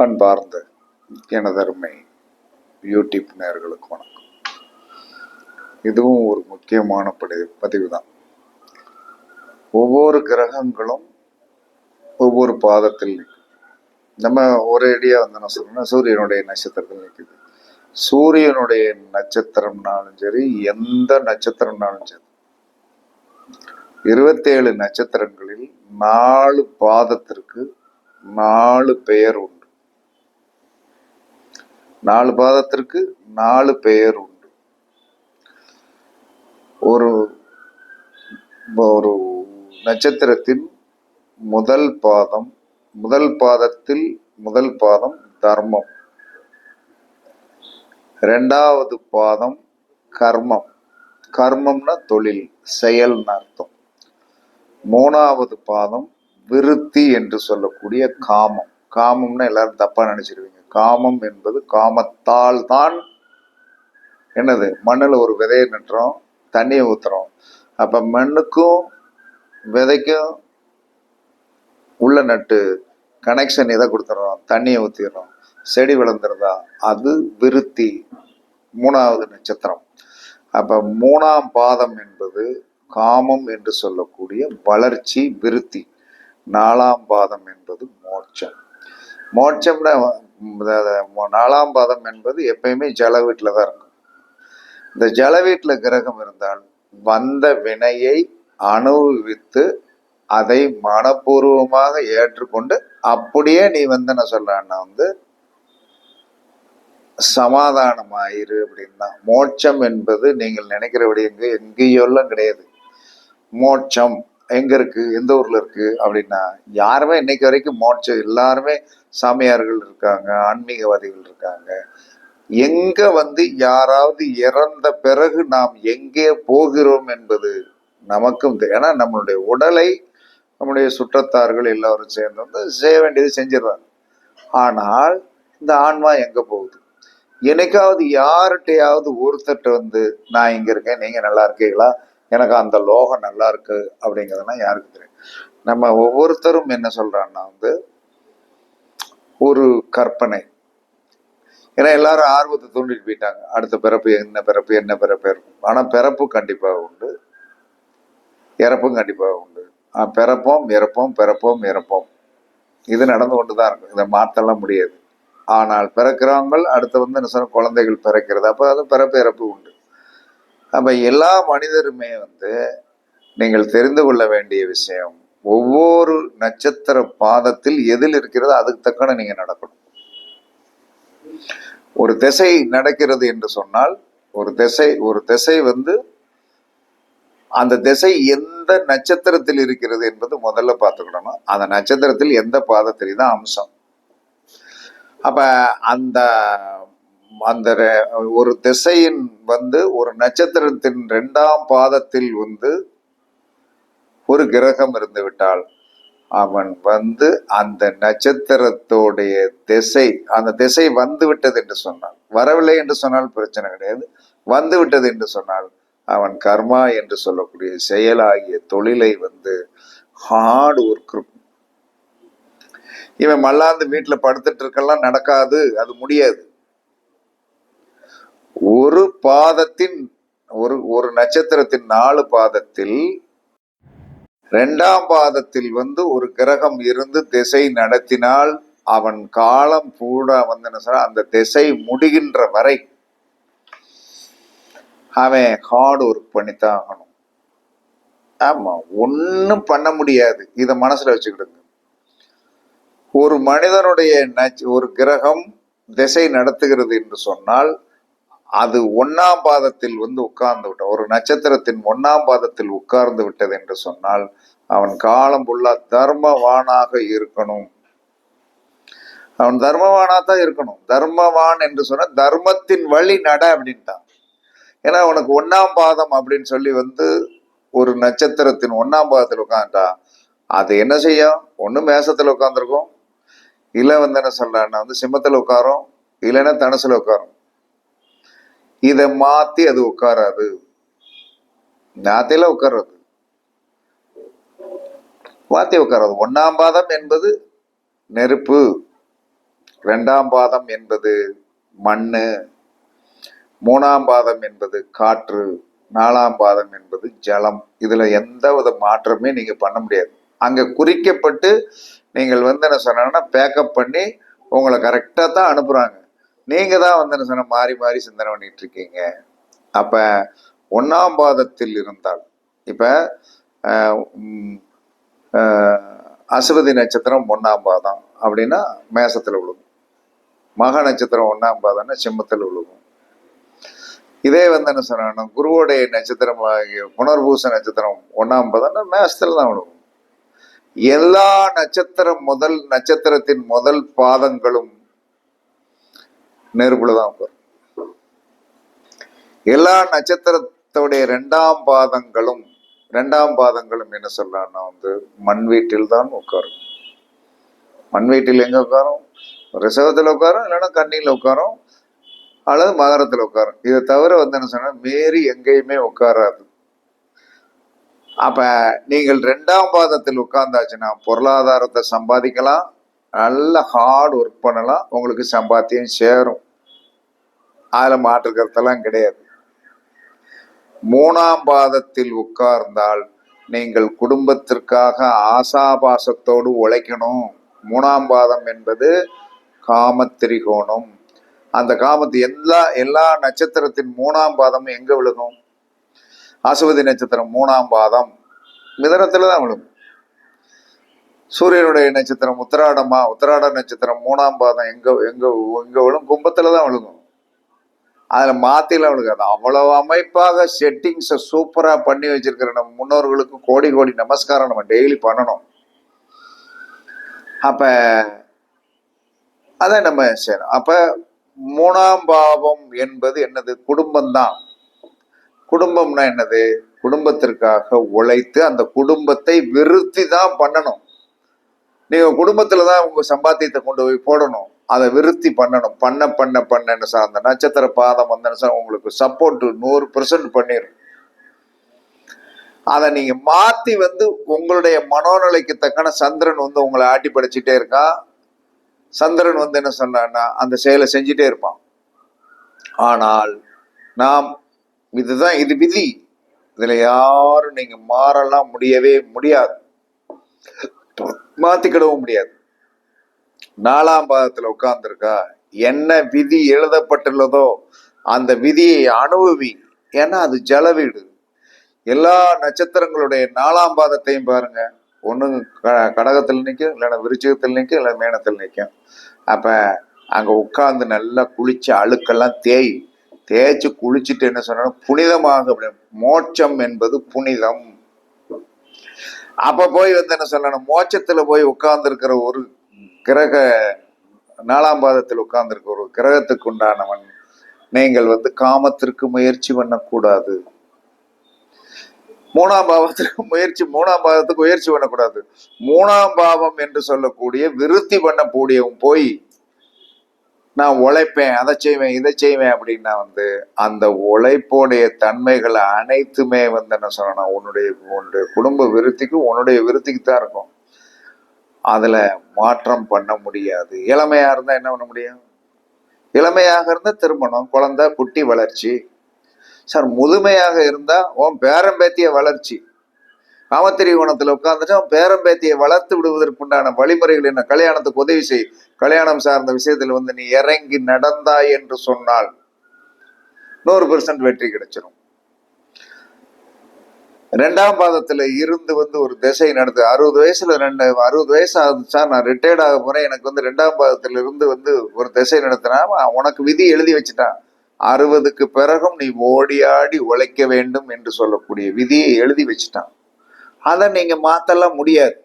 பண்பார்ந்த எனதருமை யூடியூப் நேர்களுக்கு வணக்கம். இதுவும் ஒரு முக்கியமான படி பதிவு தான் ஒவ்வொரு கிரகங்களும் ஒவ்வொரு பாதத்தில் நிற்கும் நம்ம ஒரேடியாக வந்து என்ன சொல்லணும்னா சூரியனுடைய நட்சத்திரத்தில் நிற்குது. சூரியனுடைய நட்சத்திரம்னாலும் சரி எந்த நட்சத்திரம்னாலும் சரி இருபத்தேழு நட்சத்திரங்களில் நாலு பாதத்திற்கு நாலு பெயர் உண்டு. நாலு பாதத்திற்கு நாலு பெயர் உண்டு. ஒரு ஒரு நட்சத்திரத்தின் முதல் பாதம் முதல் பாதத்தில் முதல் பாதம் தர்மம். ரெண்டாவது பாதம் கர்மம். கர்மம்னா தொழில் செயல்னு அர்த்தம். மூணாவது பாதம் விருத்தி என்று சொல்லக்கூடிய காமம். காமம்னா எல்லாரும் தப்பா நினைச்சிருவீங்க. காமம் என்பது காமத்தால் தான் என்னது? மண்ணில் ஒரு விதையை நட்டுறோம் தண்ணியை ஊத்துறோம். அப்போ மண்ணுக்கும் விதைக்கும் உள்ள நட்டு கனெக்ஷன் இதை கொடுத்துட்றோம் தண்ணியை ஊற்றிடுறோம் செடி வளர்ந்துருந்தா அது விருத்தி. மூணாவது நட்சத்திரம். அப்போ மூணாம் பாதம் என்பது காமம் என்று சொல்லக்கூடிய வளர்ச்சி விருத்தி. நாலாம் பாதம் என்பது மோட்சம். மோட்சம்னா நாலாம் பாதம் என்பது எப்பயுமே ஜல வீட்டில் தான் இருக்கும். இந்த ஜல வீட்டில் கிரகம் இருந்தால் வந்த வினையை அனுபவித்து அதை மனப்பூர்வமாக ஏற்றுக்கொண்டு அப்படியே நீ வந்து என்ன சொல்றான்னா வந்து சமாதானமாயிரு அப்படின்னா மோட்சம் என்பது நீங்கள் நினைக்கிறபடி எங்க எங்கேயோலாம் கிடையாது. மோட்சம் எங்க இருக்கு? எந்த ஊர்ல இருக்கு? அப்படின்னா யாருமே இன்னைக்கு வரைக்கும் மோட்சம் எல்லாருமே சாமியார்கள் இருக்காங்க ஆன்மீகவாதிகள் இருக்காங்க. எங்க வந்து யாராவது இறந்த பிறகு நாம் எங்கே போகிறோம் என்பது நமக்கும் ஏன்னா நம்மளுடைய உடலை நம்முடைய சுற்றத்தார்கள் எல்லாரும் சேர்ந்து வந்து செய்ய வேண்டியது செஞ்சிடறாங்க. ஆனால் இந்த ஆன்மா எங்க போகுது? என்னைக்காவது யார்கிட்டையாவது ஒருத்தர்கிட்ட வந்து நான் இங்க இருக்கேன் நீங்க நல்லா இருக்கீங்களா? எனக்கு அந்த லோகம் நல்லா இருக்கு அப்படிங்கிறதெல்லாம் யாருக்கு தெரியும்? நம்ம ஒவ்வொருத்தரும் என்ன சொல்றான்னா வந்து ஒரு கற்பனை. ஏன்னா எல்லாரும் ஆர்வத்தை தூண்டிட்டு போயிட்டாங்க. அடுத்த பிறப்பு என்ன பிறப்பு என்ன பிறப்பு இருக்கும். ஆனால் பிறப்பு கண்டிப்பாக உண்டு. இறப்பும் கண்டிப்பாக உண்டு. பிறப்போம் இறப்போம் பிறப்போம் இறப்போம். இது நடந்து கொண்டு தான் இருக்கும். இதை மாற்றலாம் முடியாது. ஆனால் பிறக்கிறவங்க அடுத்து வந்து என்ன சொன்ன குழந்தைகள் பிறக்கிறது. அப்போ அது பிறப்பு இறப்பு உண்டு. அப்போ எல்லா மனிதருமே வந்து நீங்கள் தெரிந்து கொள்ள வேண்டிய விஷயம் ஒவ்வொரு நட்சத்திர பாதத்தில் எதில் இருக்கிறதோ அதுக்கு தக்கன நீங்க நடக்கணும். ஒரு திசை நடக்கிறது என்று சொன்னால் ஒரு திசை ஒரு திசை வந்து அந்த திசை எந்த நட்சத்திரத்தில் இருக்கிறது என்பது முதல்ல பார்த்துக்கிடணும். அந்த நட்சத்திரத்தில் எந்த பாதத்தில் தான் அம்சம். அப்ப அந்த அந்த ரெ- ஒரு திசையின் வந்து ஒரு நட்சத்திரத்தின் ரெண்டாம் பாதத்தில் வந்து ஒரு கிரகம் இருந்துவிட்டால் அவன் வந்து அந்த நட்சத்திரத்தோடைய திசை அந்த திசை வந்து விட்டது என்று சொன்னான். வரவில்லை என்று சொன்னால் பிரச்சனை கிடையாது. வந்து விட்டது என்று சொன்னால் அவன் கர்மா என்று சொல்லக்கூடிய செயலாகிய தொழிலை வந்து ஹார்ட் ஒர்க் இவன் மல்லாந்து வீட்டுல படுத்துட்டு இருக்கலாம் நடக்காது அது முடியாது. ஒரு பாதத்தின் ஒரு ஒரு நட்சத்திரத்தின் நாலு பாதத்தில் ரெண்டாம் பாதத்தில் வந்து ஒரு கிரகம் இருந்து திசை நடத்தினால் அவன் காலம் கூட வந்து என்ன அந்த திசை முடிகின்ற வரை அவன் ஹார்ட் ஒர்க் பண்ணித்தான் ஆகணும். ஆமா ஒன்றும் பண்ண முடியாது. இதை மனசுல வச்சுக்கிடுங்க. ஒரு மனிதனுடைய நட்ச- ஒரு கிரகம் திசை நடத்துகிறது என்று சொன்னால் அது ஒன்னாம் பாதத்தில் வந்து உட்கார்ந்து விட்ட ஒரு நட்சத்திரத்தின் ஒன்னாம் பாதத்தில் உட்கார்ந்து விட்டது என்று சொன்னால் அவன் காலம் புல்லா தர்மவானாக இருக்கணும். அவன் தர்மவானா தான் இருக்கணும். தர்மவான் என்று சொன்ன தர்மத்தின் வழி நட அப்படின்ட்டான். ஏன்னா உனக்கு ஒன்னாம் பாதம் அப்படின்னு சொல்லி வந்து ஒரு நட்சத்திரத்தின் ஒன்னாம் பாதத்தில் உட்காந்துட்டா அது என்ன செய்யும்? ஒன்று மேசத்துல உட்காந்துருக்கும் இல்லை வந்து என்ன சொல்றான்னா வந்து சிம்மத்துல உட்காரும் இல்லைன்னா தனுசுல உட்காரும். இதை மாத்தி அது உட்காராது. ஞாத்தில உட்கார்றது. மாத்தி உட்காராது. ஒன்னாம் பாதம் என்பது நெருப்பு. ரெண்டாம் பாதம் என்பது மண்ணு. மூணாம் பாதம் என்பது காற்று. நாலாம் பாதம் என்பது ஜலம். இதுல எந்த வித மாற்றமே நீங்க பண்ண முடியாது. அங்க குறிக்கப்பட்டு நீங்கள் வந்து என்ன சொன்னா பேக்கப் பண்ணி உங்களை கரெக்டாக தான் அனுப்புறாங்க. நீங்க தான் வந்து என்ன சொன்ன மாறி மாறி சிந்தனை பண்ணிட்டு இருக்கீங்க. அப்ப ஒன்னாம் பாதத்தில் இருந்தால் இப்ப அசுவதி நட்சத்திரம் ஒன்னாம் பாதம் அப்படின்னா மேசத்துல விழுகும். மக நட்சத்திரம் ஒன்னாம் பாதம்னா சிம்மத்தில் விழுகும். இதே வந்து என்ன சொன்னா குருவோடைய நட்சத்திரம் ஆகிய புனர்பூச நட்சத்திரம் ஒன்னாம் பாதம்னா மேசத்துல தான் விழுகும். எல்லா நட்சத்திரம் முதல் நட்சத்திரத்தின் முதல் பாதங்களும் நெருப்புல தான் உட்காரும் எல்லா நட்சத்திரத்தோடைய ரெண்டாம் பாதங்களும் ரெண்டாம் பாதங்களும் என்ன சொல்லலாம்னா வந்து மண் வீட்டில் தான் உட்காரும். மண் வீட்டில் எங்க உட்காரும்? ரிசவத்தில் உட்காரும் இல்லைன்னா கண்ணியில் உட்காரும் அல்லது மகரத்தில் உட்காரும். இதை தவிர வந்து என்ன சொன்னா மேரி எங்கேயுமே உட்காராது. அப்ப நீங்கள் ரெண்டாம் பாதத்தில் உட்கார்ந்தாச்சுன்னா பொருளாதாரத்தை சம்பாதிக்கலாம் நல்ல ஹார்ட் ஒர்க் பண்ணலாம். உங்களுக்கு சம்பாத்தியம் சேரும். அதில் மாற்று கருத்தெல்லாம் கிடையாது. மூணாம் பாதத்தில் உட்கார்ந்தால் நீங்கள் குடும்பத்திற்காக ஆசாபாசத்தோடு உழைக்கணும். மூணாம் பாதம் என்பது காமத்திரிகோணம். அந்த காமத்து எல்லா எல்லா நட்சத்திரத்தின் மூணாம் பாதமும் எங்கே விழுகும்? அசுவதி நட்சத்திரம் மூணாம் பாதம். மிதனத்தில் தான் விழுகும் சூரியனுடைய நட்சத்திரம் உத்திராடமா உத்திராட நட்சத்திரம் மூணாம் பாதம் எங்க எங்க எங்க விழும் கும்பத்துல தான் விழுகும். அதுல மாத்திலாம் விழுகாது. அவ்வளவு அமைப்பாக செட்டிங்ஸை சூப்பரா பண்ணி வச்சிருக்கிற நம்ம முன்னோர்களுக்கு கோடி கோடி நமஸ்காரம் நம்ம டெய்லி பண்ணணும். அப்ப அதை நம்ம செய்யணும். அப்ப மூணாம் பாவம் என்பது என்னது? குடும்பம்தான். குடும்பம்னா என்னது? குடும்பத்திற்காக உழைத்து அந்த குடும்பத்தை விருத்தி தான் பண்ணணும். நீங்க குடும்பத்துல தான் உங்க சம்பாத்தியத்தை கொண்டு போய் போடணும். அதை விருத்தி பண்ணணும். பண்ண பண்ண பண்ணன்னு சார் அந்த நட்சத்திர பாதம் வந்தேன்னு சார் உங்களுக்கு சப்போர்ட் நூறு பெர்சன்ட் பண்ணிடும் அதை நீங்க மாத்தி வந்து உங்களுடைய மனோநிலைக்கு தக்கன சந்திரன் வந்து உங்களை ஆட்டி படைச்சிட்டே இருக்கான் சந்திரன் வந்து என்ன சொன்னான்னா அந்த செயலை செஞ்சுட்டே இருப்பான். ஆனால் நாம் இதுதான் இது விதி. இதுல யாரும் நீங்க மாறலாம் முடியவே முடியாது. மாத்திக்கிடவும் முடியாது. நாலாம் பாதத்துல உட்கார்ந்துருக்கா என்ன விதி எழுதப்பட்டுள்ளதோ அந்த விதியை அனுபவி. ஏன்னா அது ஜல வீடு. எல்லா நட்சத்திரங்களுடைய நாலாம் பாதத்தையும் பாருங்க. ஒண்ணு க- கடகத்தில் நிற்கும் இல்லைன்னா விருச்சகத்தில் நிற்கும் இல்லை மேனத்தில் நிற்கும் அப்ப அங்க உட்கார்ந்து நல்லா குளிச்சு அழுக்கெல்லாம் தேய். தேய்ச்சி குளிச்சுட்டு என்ன சொன்னாலும் புனிதமாக மோட்சம் என்பது புனிதம். அப்ப போய் வந்து என்ன சொல்லணும்? மோட்சத்துல போய் உட்கார்ந்து ஒரு கிரக நாலாம் பாதத்தில் உட்கார்ந்திருக்க ஒரு கிரகத்துக்கு உண்டானவன் நீங்கள் வந்து காமத்திற்கு முயற்சி பண்ணக்கூடாது. மூணாம் பாவத்திற்கு முயற்சி மூணாம் பாவத்துக்கு முயற்சி பண்ணக்கூடாது. மூணாம் பாவம் என்று சொல்லக்கூடிய விருத்தி பண்ணக்கூடியவன் போய் நான் உழைப்பேன் அதை செய்வேன் இதை செய்வேன் அப்படின்னா வந்து அந்த உழைப்போடைய தன்மைகளை அனைத்துமே வந்து என்ன சொல்லணும் உன்னுடைய உன்னுடைய குடும்ப விருத்திக்கு உன்னுடைய விருத்திக்கு தான் இருக்கும். அதில் மாற்றம் பண்ண முடியாது. இளமையாக இருந்தால் என்ன பண்ண முடியும்? இளமையாக இருந்தால் திருமணம் குழந்தை குட்டி வளர்ச்சி. சார் முதுமையாக இருந்தால் உன் பேரம்பேத்திய வளர்ச்சி. காமத்திரி கோணத்தில் உட்காந்துட்டு அவன் பேரம்பேத்தியை வளர்த்து விடுவதற்குண்டான வழிமுறைகள் என்ன? கல்யாணத்துக்கு உதவி செய். கல்யாணம் சார்ந்த விஷயத்துல வந்து நீ இறங்கி நடந்தாய் என்று சொன்னால் நூறு பெர்சன்ட் வெற்றி கிடைச்சிடும் ரெண்டாம் பாதத்துல இருந்து வந்து ஒரு திசை நடத்து அறுபது வயசுல ரெண்டு அறுபது வயசு ஆகுதுச்சா நான் ரிட்டையர்ட் ஆக போறேன். எனக்கு வந்து ரெண்டாம் பாதத்துல இருந்து வந்து ஒரு திசை நடத்தினா உனக்கு விதி எழுதி வச்சுட்டான். அறுபதுக்கு பிறகும் நீ ஓடி ஆடி உழைக்க வேண்டும் என்று சொல்லக்கூடிய விதியை எழுதி வச்சுட்டான். அதை நீங்க மாத்தலாம் முடியாது.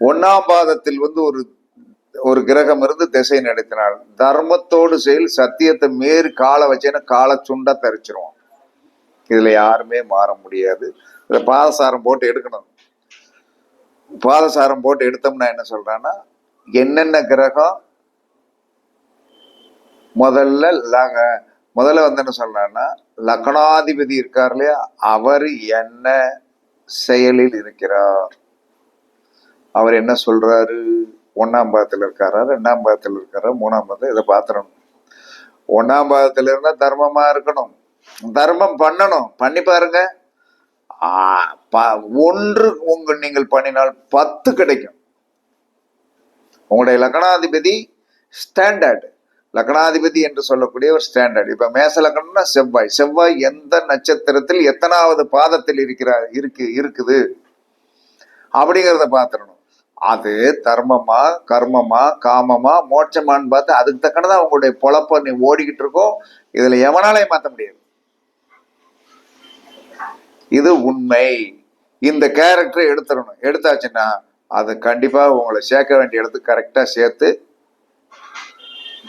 ஒன்னாம் பாதத்தில் வந்து ஒரு ஒரு கிரகம் இருந்து திசை நடத்தினால் தர்மத்தோடு செயல் சத்தியத்தை மீறி காலை வச்சேன்னா காலை சுண்டா தரிச்சிருவோம் இதுல யாருமே மாற முடியாது. இதுல பாதசாரம் போட்டு எடுக்கணும். பாதசாரம் போட்டு எடுத்தோம்னா என்ன சொல்றான்னா என்னென்ன கிரகம்? முதல்ல லக முதல்ல வந்து என்ன சொல்றேன்னா லக்னாதிபதி இருக்கார் இல்லையா? அவர் என்ன செயலில் இருக்கிறார்? அவர் என்ன சொல்றாரு? ஒன்றாம் பாதத்தில் இருக்காரா ரெண்டாம் பாகத்தில் இருக்காரா மூணாம் பாகத்தில் இதை பார்த்துடணும் ஒன்றாம் பாதத்தில் இருந்தால் தர்மமாக இருக்கணும். தர்மம் பண்ணணும். பண்ணி பாருங்க. ப- ஒன்று உங்கள் நீங்கள் பண்ணினால் பத்து கிடைக்கும். உங்களுடைய லக்னாதிபதி ஸ்டாண்டர்டு லக்னாதிபதி என்று சொல்லக்கூடிய ஒரு ஸ்டாண்டர்ட் இப்போ மேச லக்னம்னா செவ்வாய். செவ்வாய் எந்த நட்சத்திரத்தில் எத்தனாவது பாதத்தில் இருக்கிறார் இருக்கு இருக்குது? அப்படிங்கிறத பார்த்துடணும் அது தர்மமா கர்மமா காமமா மோட்சமான்னு பார்த்து அதுக்கு தக்கனதான் உங்களுடைய பொழப்ப நீ ஓடிக்கிட்டு இருக்கோம் இதுல எவனாலையும் மாத்த முடியாது. இது உண்மை. இந்த கேரக்டரை எடுத்துடணும். எடுத்தாச்சுன்னா அது கண்டிப்பா உங்களை சேர்க்க வேண்டிய இடத்துக்கு கரெக்டா சேர்த்து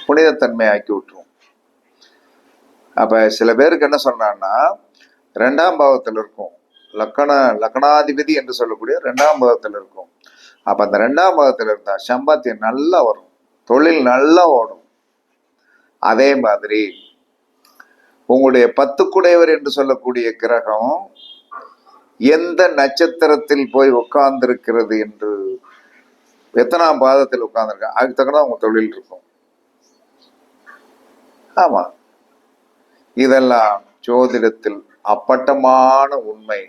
புனிதத்தன்மை ஆக்கி விட்டுரும். அப்ப சில பேருக்கு என்ன சொன்னான்னா ரெண்டாம் பாவத்தில் இருக்கும். லக்கண லக்கணாதிபதி என்று சொல்லக்கூடிய ரெண்டாம் பாவத்தில் இருக்கும். அப்ப அந்த ரெண்டாம் பாவத்தில் இருந்தால் சம்பாத்தியம் நல்லா வரும். தொழில் நல்லா ஓடும். அதே மாதிரி உங்களுடைய பத்துக்குடையவர் என்று சொல்லக்கூடிய கிரகம் எந்த நட்சத்திரத்தில் போய் உட்கார்ந்திருக்கிறது என்று எத்தனாம் பாதத்தில் உட்கார்ந்துருக்க அதுக்கு தக்கன உங்க தொழில் இருக்கும். ஆமா. இதெல்லாம் ஜோதிடத்தில் அப்பட்டமான உண்மை.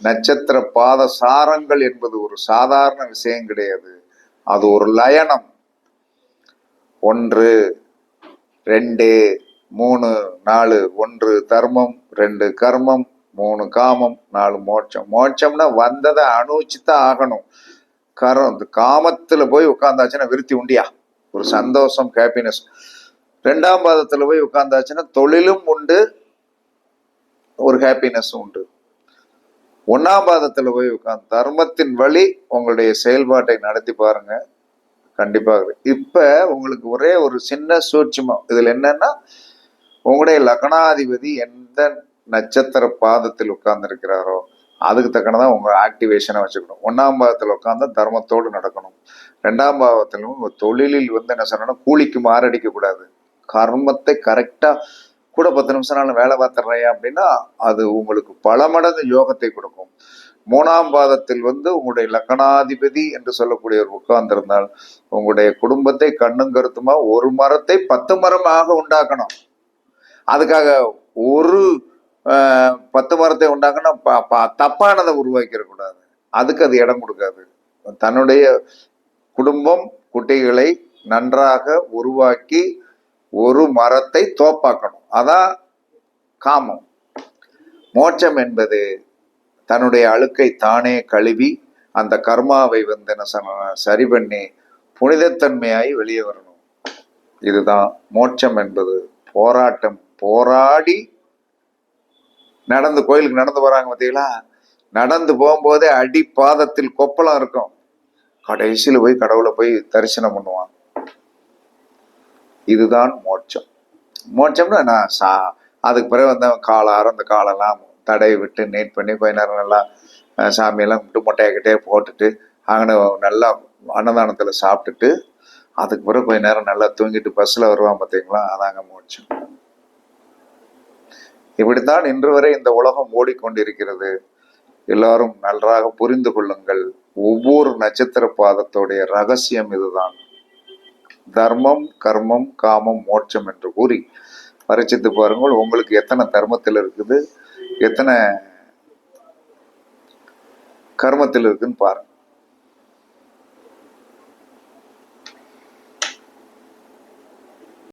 நட்சத்திர பாத சாரங்கள் என்பது ஒரு சாதாரண விஷயம் கிடையாது. அது ஒரு லயனம். ஒன்று ரெண்டு மூணு நாலு. ஒன்று தர்மம் ரெண்டு கர்மம் மூணு காமம் நாலு மோட்சம். மோட்சம்னா வந்ததை அனுபவிச்சுதான் ஆகணும். கரம் இந்த காமத்துல போய் உட்காந்தாச்சுன்னா விருத்தி உண்டியா? ஒரு சந்தோஷம் ஹாப்பினஸ் ரெண்டாம் பாதத்துல போய் உட்காந்தாச்சுன்னா தொழிலும் உண்டு ஒரு ஹாப்பினஸ் உண்டு. ஒன்னாம் பாதத்தில் போய் உட்காந்து தர்மத்தின் வழி உங்களுடைய செயல்பாட்டை நடத்தி பாருங்க. கண்டிப்பாக இப்போ உங்களுக்கு ஒரே ஒரு சின்ன சூட்சுமம். இதில் என்னன்னா உங்களுடைய லக்னாதிபதி எந்த நட்சத்திர பாதத்தில் உட்கார்ந்துருக்கிறாரோ அதுக்கு தக்கனதான் உங்கள் ஆக்டிவேஷனை வச்சுக்கணும். ஒன்றாம் பாவத்தில் உட்காந்தா தர்மத்தோடு நடக்கணும். ரெண்டாம் பாவத்திலும் தொழிலில் வந்து என்ன சொல்லணும் கூலிக்கு மாரடிக்க கூடாது கர்மத்தை கரெக்டாக கூட பத்து நிமிஷம் நாள் வேலை பார்த்துறேன் அப்படின்னா அது உங்களுக்கு பல மடங்கு யோகத்தை கொடுக்கும். மூணாம் பாதத்தில் வந்து உங்களுடைய லக்கணாதிபதி என்று சொல்லக்கூடியவர் உட்கார்ந்திருந்தால் உங்களுடைய குடும்பத்தை கண்ணும் கருத்துமா ஒரு மரத்தை பத்து மரமாக உண்டாக்கணும். அதுக்காக ஒரு பத்து மரத்தை உண்டாக்கணும் ப- ப- தப்பானதை உருவாக்கிட கூடாது. அதுக்கு அது இடம் கொடுக்காது. தன்னுடைய குடும்பம் குட்டிகளை நன்றாக உருவாக்கி ஒரு மரத்தை தோப்பாக்கணும். அதான் காமம். மோட்சம் என்பது தன்னுடைய அழுக்கை தானே கழுவி அந்த கர்மாவை வந்து என்ன சரி பண்ணி புனிதத்தன்மையாய் வெளியே வரணும். இதுதான் மோட்சம் என்பது. போராட்டம் போராடி நடந்து கோயிலுக்கு நடந்து போறாங்க பார்த்தீங்களா நடந்து போகும்போதே அடி பாதத்தில் கொப்பளம் இருக்கும். கடைசியில் போய் கடவுளை போய் தரிசனம் பண்ணுவான். இதுதான் மோட்சம். மோட்சம்னா நான் சா அதுக்கு பிறகு வந்து காலாரம் அந்த காலெல்லாம் தடையை விட்டு நீட் பண்ணி கொஞ்ச நேரம் நல்லா சாமியெல்லாம் கும்பிட்டு மொட்டையக்கிட்டே போட்டுட்டு அங்கே நல்லா அன்னதானத்தில் சாப்பிட்டுட்டு அதுக்கு பிறகு கொஞ்ச நேரம் நல்லா தூங்கிட்டு பஸ்ஸில் வருவான் பார்த்தீங்களா அதாங்க மோட்சம். இப்படித்தான் இன்று வரை இந்த உலகம் ஓடிக்கொண்டிருக்கிறது. எல்லாரும் நன்றாக புரிந்து கொள்ளுங்கள். ஒவ்வொரு நட்சத்திர பாதத்தோடைய ரகசியம் இதுதான். தர்மம் கர்மம் காமம் மோட்சம் என்று கூறி பரிச்சித்து பாருங்கள் உங்களுக்கு எத்தனை தர்மத்தில் இருக்குது எத்தனை கர்மத்தில் இருக்குன்னு பாருங்க.